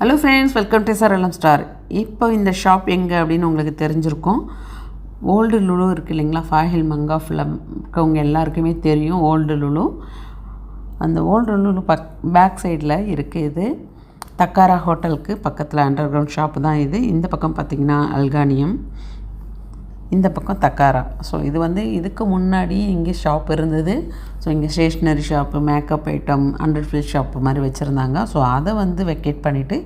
Hello friends welcome to Saralam star இப்போ இந்த shop எங்கே அப்படின்னு உங்களுக்கு தெரிஞ்சிருக்கும். ஓல்டு லுலு இருக்குது இல்லைங்களா? ஃபாஹில் மங்காஃபில் இருக்கவங்க எல்லாருக்குமே தெரியும் ஓல்டு லுலு அந்த ஓல்டு லுலு பக் பேக் சைடில் இருக்குது இது. தக்காரா ஹோட்டலுக்கு பக்கத்தில் அண்டர் கிரவுண்ட் ஷாப்பு தான் இது. இந்த பக்கம் பார்த்திங்கன்னா அல்கானியம் இந்த பக்கம் தக்காரா. ஸோ இது வந்து இதுக்கு முன்னாடி இங்கே ஷாப் இருந்தது. ஸோ இங்கே stationery shop makeup item hundred fils shop மாதிரி வச்சுருந்தாங்க. ஸோ அதை வந்து வெக்கேட் பண்ணிவிட்டு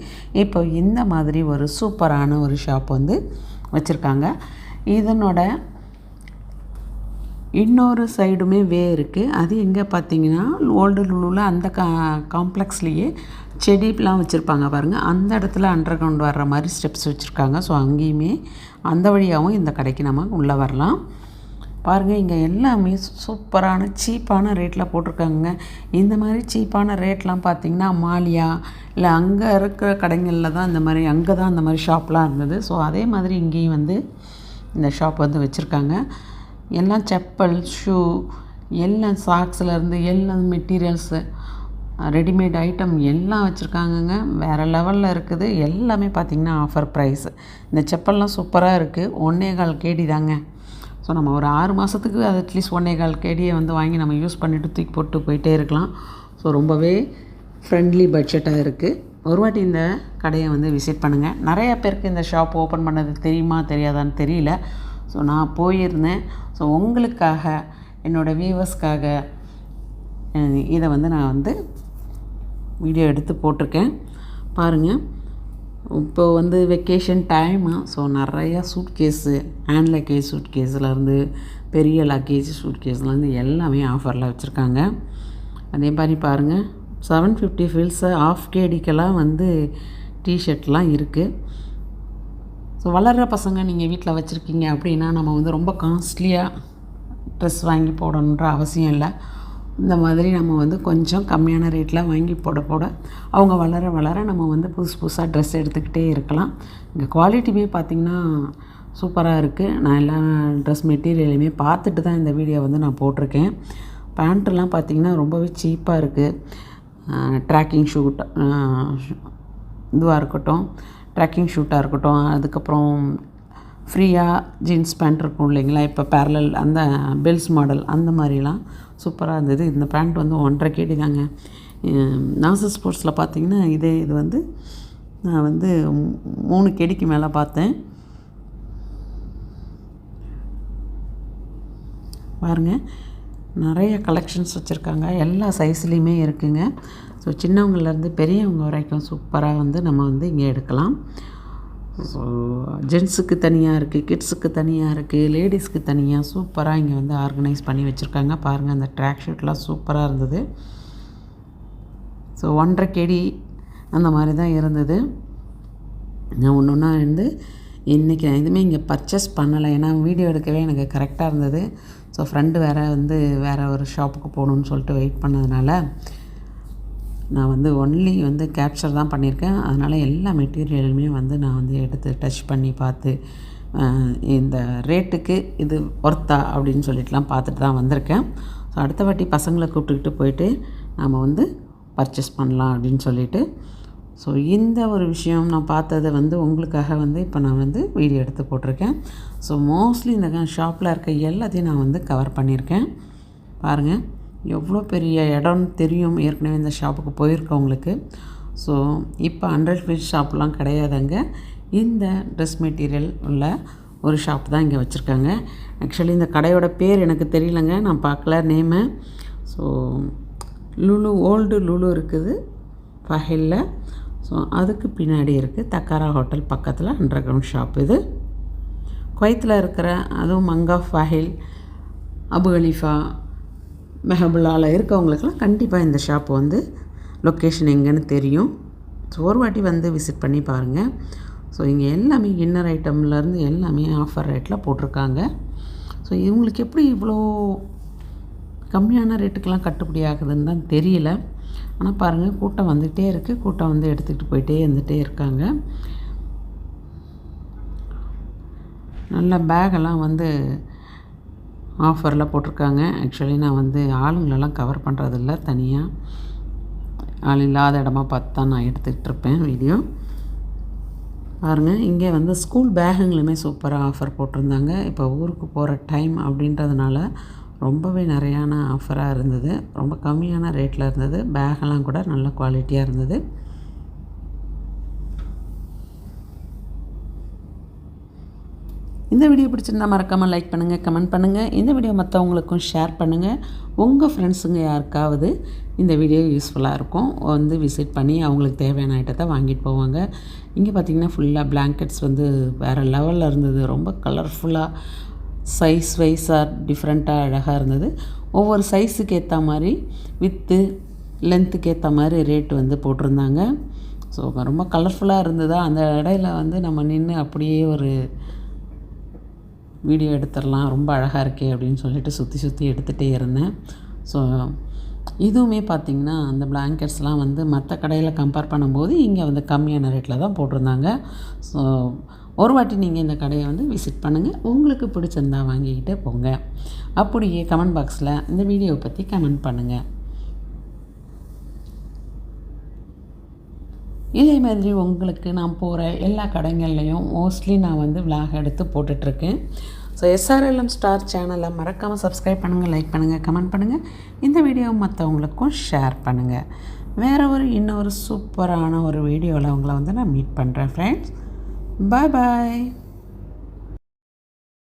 இப்போ இந்த மாதிரி ஒரு சூப்பரான ஒரு ஷாப் வந்து வச்சுருக்காங்க. இதனோட இன்னொரு சைடுமே வே இருக்குது அது எங்கே பார்த்தீங்கன்னா ஓல்டு லுலுவில் அந்த கா காம்ப்ளெக்ஸ்லேயே செடிலாம் வச்சுருப்பாங்க பாருங்கள் அந்த இடத்துல அண்டர் கிரவுண்ட் வர்ற மாதிரி ஸ்டெப்ஸ் வச்சுருக்காங்க. ஸோ அங்கேயுமே அந்த வழியாகவும் இந்த கடைக்கு நம்ம உள்ளே வரலாம். பாருங்கள் இங்கே எல்லாமே சூப்பரான சீப்பான ரேட்டில் போட்டிருக்காங்க இந்த மாதிரி சீப்பான ரேட்லாம் பார்த்திங்கன்னா மாலியா இல்லை அங்கே இருக்கிற கடைகளில் தான் இந்த மாதிரி அங்கே தான் அந்த மாதிரி ஷாப்லாம் இருந்தது. ஸோ அதே மாதிரி இங்கேயும் வந்து இந்த ஷாப் வந்து வச்சுருக்காங்க. எல்லாம் செப்பல் ஷூ எல்லாம் சாக்ஸ்லேருந்து எல்லாம் மெட்டீரியல்ஸு ரெடிமேட் ஐட்டம் எல்லாம் வச்சுருக்காங்கங்க. வேறு லெவலில் இருக்குது. எல்லாமே பார்த்திங்கன்னா ஆஃபர் ப்ரைஸ் இந்த செப்பல்லாம் சூப்பராக இருக்குது ஒன்றே கால் கேடி தாங்க. ஸோ நம்ம ஒரு ஆறு மாதத்துக்கு அது அட்லீஸ்ட் ஒன்றே கால் கேடியை வந்து வாங்கி நம்ம யூஸ் பண்ணிவிட்டு தூக்கி போட்டு போயிட்டே இருக்கலாம். ஸோ ரொம்பவே ஃப்ரெண்ட்லி பட்ஜெட்டாக இருக்குது ஒரு வாட்டி இந்த கடையை வந்து விசிட் பண்ணுங்கள் நிறையா பேருக்கு இந்த ஷாப் ஓப்பன் பண்ணது தெரியுமா தெரியாதான்னு தெரியல. ஸோ நான் போயிருந்தேன். ஸோ உங்களுக்காக என்னோடய வியூவர்ஸ்க்காக இதை வந்து நான் வந்து வீடியோ எடுத்து போட்டிருக்கேன். பாருங்கள் இப்போ வந்து வெக்கேஷன் டைமு ஸோ நிறையா சூட் கேஸு ஹேண்ட் லக்கேஜ் சூட் கேஸ்லேருந்து பெரிய லக்கேஜ் சூட் கேஸ்லேருந்து எல்லாமே ஆஃபரில் வச்சுருக்காங்க. அதே மாதிரி பாருங்கள் செவன் ஃபிஃப்டி ஃபீல்ஸு ஆஃப் கேடிக்கெல்லாம் வந்து டிஷர்ட்லாம் இருக்குது ஸோ வளர்கிற பசங்க நீங்கள் வீட்டில் வச்சுருக்கீங்க அப்படின்னா நம்ம வந்து ரொம்ப காஸ்ட்லியாக ட்ரெஸ் வாங்கி போடணுன்ற அவசியம் இல்லை. இந்த மாதிரி நம்ம வந்து கொஞ்சம் கம்மியான ரேட்டில் வாங்கி போட போட அவங்க வளர வளர நம்ம வந்து புதுசு புதுசாக ட்ரெஸ் எடுத்துக்கிட்டே இருக்கலாம். இங்கே குவாலிட்டியுமே பார்த்திங்கன்னா சூப்பராக இருக்குது நான் எல்லா ட்ரெஸ் மெட்டீரியலையுமே பார்த்துட்டு தான் இந்த வீடியோ வந்து நான் போட்டிருக்கேன். பேண்ட்டுலாம் பார்த்திங்கன்னா ரொம்பவே சீப்பாக இருக்குது ட்ராக்கிங் ஷூட் இதுவாக இருக்கட்டும். ட்ராக்கிங் ஷூட்டாக இருக்கட்டும் அதுக்கப்புறம் ஃப்ரீயாக ஜீன்ஸ் பேண்ட் இருக்கும் இல்லைங்களா? இப்போ பேரலல் அந்த பெல்ஸ் மாடல் அந்த மாதிரிலாம் சூப்பராக இருந்தது. இந்த பேண்ட் வந்து ஒன்றரை கேடி தாங்க. நாசர் ஸ்போர்ட்ஸில் பார்த்தீங்கன்னா இதே இது வந்து நான் வந்து மூணு கேடிக்கு மேலே பார்த்தேன். பாருங்கள் நிறைய கலெக்ஷன்ஸ் வச்சுருக்காங்க. எல்லா சைஸ்லேயுமே இருக்குதுங்க ஸோ சின்னவங்கள்லேருந்து பெரியவங்க வரைக்கும் சூப்பராக வந்து நம்ம வந்து இங்கே எடுக்கலாம். ஸோ ஜென்ஸுக்கு தனியாக இருக்குது கிட்ஸுக்கு தனியாக இருக்குது லேடிஸ்க்கு தனியாக சூப்பராக இங்கே வந்து ஆர்கனைஸ் பண்ணி வச்சுருக்காங்க. பாருங்கள் அந்த ட்ராக் ஷூட்லாம் சூப்பராக இருந்தது. ஸோ ஒன்றரை கேடி அந்த மாதிரி தான் இருந்தது. நான் ஒன்று ஒன்றா இருந்து இன்றைக்கி நான் எதுவுமே இங்கே பர்ச்சேஸ் பண்ணலை. ஏன்னா வீடியோ எடுக்கவே எனக்கு கரெக்டாக இருந்தது. ஸோ ஃப்ரெண்டு வேறு வந்து வேறு ஒரு ஷாப்புக்கு போகணுன்னு சொல்லிட்டு வெயிட் பண்ணதுனால நான் வந்து ஒன்லி வந்து கேப்சர் தான் பண்ணியிருக்கேன். அதனால் எல்லா மெட்டீரியலுமே வந்து நான் வந்து எடுத்து டச் பண்ணி பார்த்து இந்த ரேட்டுக்கு இது ஒர்த்தா அப்படின்னு சொல்லிட்டுலாம் பார்த்துட்டு தான் வந்திருக்கேன். ஸோ அடுத்த வாட்டி பசங்களை கூப்பிட்டுக்கிட்டு போயிட்டு நாம் வந்து பர்ச்சேஸ் பண்ணலாம் அப்படின்னு சொல்லிட்டு ஸோ இந்த ஒரு விஷயம் நான் பார்த்ததை வந்து உங்களுக்காக வந்து இப்போ நான் வந்து வீடியோ எடுத்து போட்டிருக்கேன். ஸோ மோஸ்ட்லி இந்த ஷாப்பில் இருக்க எல்லாத்தையும் நான் வந்து கவர் பண்ணியிருக்கேன். பாருங்கள் எவ்வளோ பெரிய இடம்னு தெரியும் ஏற்கனவே இந்த ஷாப்புக்கு போயிருக்கவங்களுக்கு. ஸோ இப்போ ஹண்ட்ரட் ஃபீட் ஷாப்லாம் கிடையாதுங்க. இந்த ட்ரெஸ் மெட்டீரியல் உள்ள ஒரு ஷாப் தான் இங்கே வச்சுருக்காங்க. ஆக்சுவலி இந்த கடையோட பேர் எனக்கு தெரியலங்க நான் பார்க்கல name so Lulu old Lulu இருக்குது. ஃபஹிலில் ஸோ அதுக்கு பின்னாடி இருக்குது தக்காரா ஹோட்டல் பக்கத்தில் அண்டர் கிரவுண்ட் ஷாப் இது. குவைத்தில் இருக்கிற அதுவும் மங்கா ஃபஹில் அபு அலிஃபா மெஹபுல்லாவில் இருக்கவங்களுக்கெல்லாம் கண்டிப்பாக இந்த ஷாப் வந்து லொக்கேஷன் எங்கேன்னு தெரியும். ஸோ ஒரு வாட்டி வந்து விசிட் பண்ணி பாருங்கள் ஸோ இங்கே எல்லாமே இன்னர் ஐட்டம்லேருந்து எல்லாமே ஆஃபர் ரேட்டில் போட்டிருக்காங்க. ஸோ இவங்களுக்கு எப்படி இவ்வளோ கம்மியான ரேட்டுக்கெலாம் கட்டுப்படி ஆகுதுன்னு தான் தெரியல. ஆனால் பாருங்கள் கூட்டம் வந்துகிட்டே இருக்குது கூட்டம் வந்து எடுத்துக்கிட்டு போயிட்டே இருந்துகிட்டே இருக்காங்க. நல்ல பேகெல்லாம் வந்து ஆஃபரில் போட்டிருக்காங்க. ஆக்சுவலி நான் வந்து ஆளுங்களெல்லாம் கவர் பண்ணுறதில்ல தனியாக ஆள் இல்லாத இடமா பார்த்து தான் நான் எடுத்துக்கிட்டு இருப்பேன் வீடியோ பாருங்கள் இங்கே வந்து ஸ்கூல் பேகுங்களுமே சூப்பராக ஆஃபர் போட்டிருந்தாங்க. இப்போ ஊருக்கு போகிற டைம் அப்படின்றதுனால ரொம்பவே நிறையான ஆஃபராக இருந்தது. ரொம்ப கம்மியான ரேட்டில் இருந்தது. பேகெல்லாம் கூட நல்ல குவாலிட்டியாக இருந்தது. இந்த வீடியோ பிடிச்சிருந்தா மறக்காமல் லைக் பண்ணுங்கள் கமெண்ட் பண்ணுங்கள் இந்த வீடியோ மற்றவங்களுக்கும் ஷேர் பண்ணுங்கள் உங்கள் ஃப்ரெண்ட்ஸுங்க யாருக்காவது இந்த வீடியோ யூஸ்ஃபுல்லாக இருக்கும் வந்து விசிட் பண்ணி அவங்களுக்கு தேவையான ஐட்டத்தை வாங்கிட்டு போவாங்க. இங்கே பார்த்திங்கன்னா ஃபுல்லாக பிளாங்கெட்ஸ் வந்து வேறு லெவலில் இருந்தது. ரொம்ப கலர்ஃபுல்லாக சைஸ் வைஸாக டிஃப்ரெண்ட்டாக அழகாக இருந்தது. ஒவ்வொரு சைஸுக்கு ஏற்ற மாதிரி வித்து லென்த்துக்கு ஏற்ற மாதிரி ரேட் வந்து போட்டிருந்தாங்க. ஸோ ரொம்ப கலர்ஃபுல்லாக இருந்ததா? அந்த இடையில வந்து நம்ம நின்று அப்படியே ஒரு வீடியோ எடுத்துடலாம். ரொம்ப அழகாக இருக்கே அப்படின்னு சொல்லிட்டு சுற்றி சுற்றி எடுத்துகிட்டே இருந்தேன். ஸோ இதுவுமே பார்த்திங்கன்னா அந்த பிளாங்கெட்ஸ்லாம் வந்து மற்ற கடையில் கம்பேர் பண்ணும்போது இங்கே வந்து கம்மியான ரேட்டில் தான் போட்டிருந்தாங்க. ஸோ ஒரு வாட்டி நீங்கள் இந்த கடையை வந்து விசிட் பண்ணுங்கள் உங்களுக்கு பிடிச்சிருந்தா வாங்கிக்கிட்டு போங்க. அப்படியே கமெண்ட் பாக்ஸில் இந்த வீடியோவை பற்றி கமெண்ட் பண்ணுங்கள் இதே மாதிரி உங்களுக்கு நான் போகிற எல்லா கடைகள்லையும் மோஸ்ட்லி நான் வந்து விலாக் எடுத்து போட்டுட்ருக்கேன். ஸோ எஸ்ஆர்எல்எம் ஸ்டார் சேனலை மறக்காமல் சப்ஸ்கிரைப் பண்ணுங்கள் லைக் பண்ணுங்கள் கமெண்ட் பண்ணுங்கள் இந்த வீடியோ மற்றவங்களுக்கும் ஷேர் பண்ணுங்கள் வேறு ஒரு இன்னொரு சூப்பரான ஒரு வீடியோவில் உங்களை வந்து நான் மீட் பண்ணுறேன் ஃப்ரெண்ட்ஸ் Bye bye.